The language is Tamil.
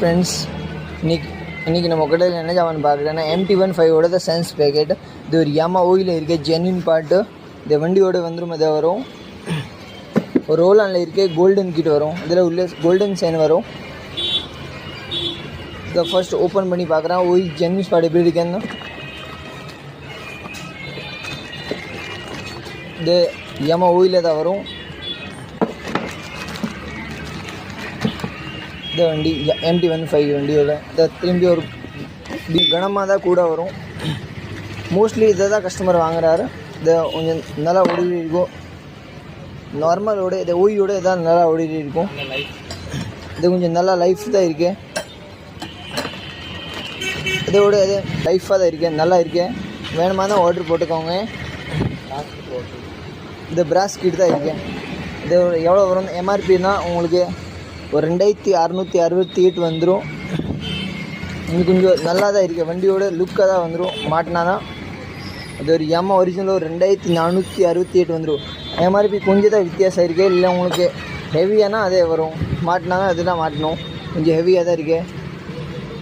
ஃப்ரெண்ட்ஸ் இன்னைக்கு இன்றைக்கி நம்ம கடையில் என்ன ஜாமான் பார்க்குறேன்னா எம்டி ஒன் ஃபைவோட த சென்ஸ் பேக்கெட் இது ஒரு யாமா ஓயில் இருக்க ஜென்வின் பார்ட்டு இந்த வண்டியோட வந்துடும் இதை வரும். ஒரு ரோலானில் இருக்க கோல்டன் கிட் வரும். இதில் உள்ள கோல்டன் செயின் வரும். இதை ஃபர்ஸ்ட் ஓப்பன் பண்ணி பார்க்குறேன். ஓய் ஜென்வின் பாட்டு எப்படி இருக்கேன்னு. இது யாமா ஓயிலில் தான் வரும். இந்த வண்டி எம்டி ஒன் ஃபைவ் வண்டியோட இந்த திரும்பி ஒரு கனமாக தான் கூட வரும். மோஸ்ட்லி இதை தான் கஸ்டமர் வாங்குறாரு. இதை கொஞ்சம் நல்லா ஓடி இருக்கும். நார்மலோட இதை ஓய்யோட இதான் நல்லா ஓடி இருக்கும். இது கொஞ்சம் நல்லா லைஃப் தான் இருக்கு. இதோட இது லைஃபாக தான் இருக்கு. நல்லா இருக்கு. வேணுமா தான் ஆர்டர் போட்டுக்கோங்க. இந்த பிராஸ் கிட் தான் இருக்கு. இது எவ்வளோ வரும்? எம்ஆர்பினா உங்களுக்கு ஒரு ரெண்டாயிரத்தி அறநூற்றி அறுபத்தி எட்டு வந்துடும் இது கொஞ்சம் நல்லா தான் இருக்குது வண்டியோட லுக்காக தான் வந்துடும் மாட்டினா தான் அது ஒரு எம்மா ஒரிஜினல் ஒரு ரெண்டாயிரத்தி நானூற்றி அறுபத்தி எட்டு வந்துடும் அதே மாதிரி கொஞ்சம் தான் வித்தியாசம் இருக்குது இல்லை உங்களுக்கு ஹெவியானால் அதே வரும். மாட்டினா தான் அதெல்லாம் மாட்டணும். கொஞ்சம் ஹெவியாக தான் இருக்குது